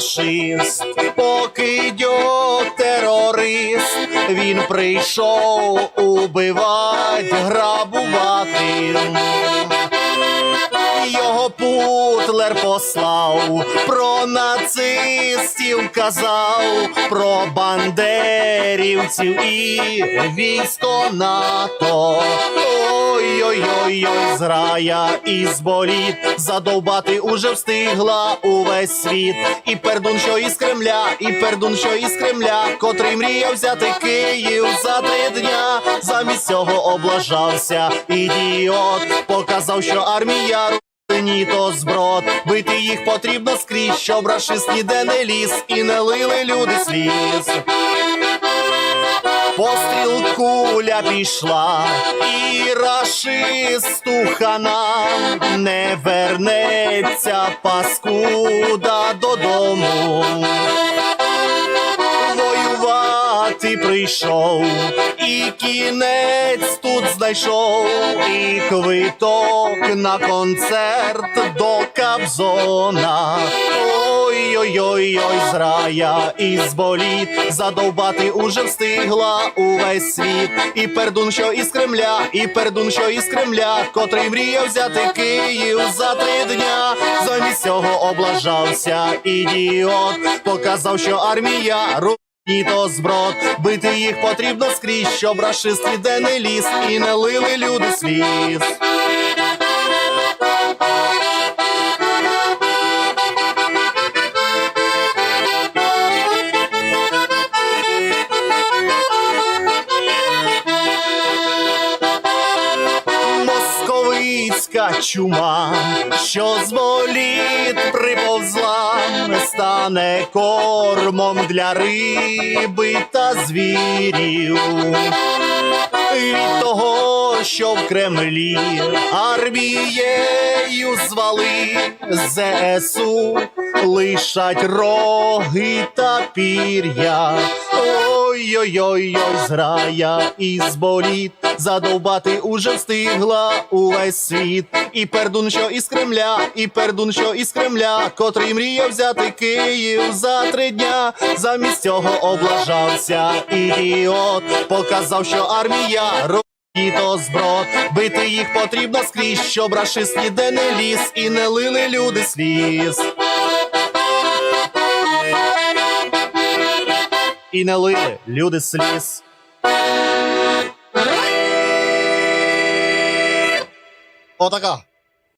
фашист, покидьок терорист, він прийшов убивать, грабувати. Його путлер послав, про нацистів казав, про бандерівців і військо НАТО. Ой-ой-ой, зграя із боліт, задовбати уже встигла увесь світ. І пердун, що із Кремля, і пердун, що із Кремля, котрий мріяв взяти Київ за три дня. Замість цього облажався ідіот, показав, що армія ні, то зброд, бити їх потрібно скрізь, щоб рашист ніде не ліз і не лили люди сліз. Постріл куля пішла, і рашисту хана не вернеться паскуда додому. Воювати прийшов, і кінець тут знайшов, і квиток на концерт до Кабзона. Ой-ой-ой, ой, зрая із боліт, задовбати уже встигла увесь світ. І пердун, що із Кремля, і пердун, що із Кремля, котрий мріяв взяти Київ за три дня. Замість цього облажався ідіот, показав, що армія. І то зброд, бити їх потрібно скрізь, щоб рашист ніде не ліз і не лили люди сліз. Московицька чума, що з боліт приповзла, стане кормом для риби та звірів. Від того, що в Кремлі армією звали ЗСУ, лишать роги та пір'я. Ой-ой-ой, ой, зграя із боліт, задовбати уже встигла увесь світ. І пердун, що із Кремля, і пердун, що із Кремля, котрий мріяв взяти Київ за три дня. Замість цього облажався ідіот, показав, що армія то зброд, бити їх потрібно скрізь, щоб рашист ніде не ліз і не лили люди сліз. І не лили люди сліз. 哦大哥。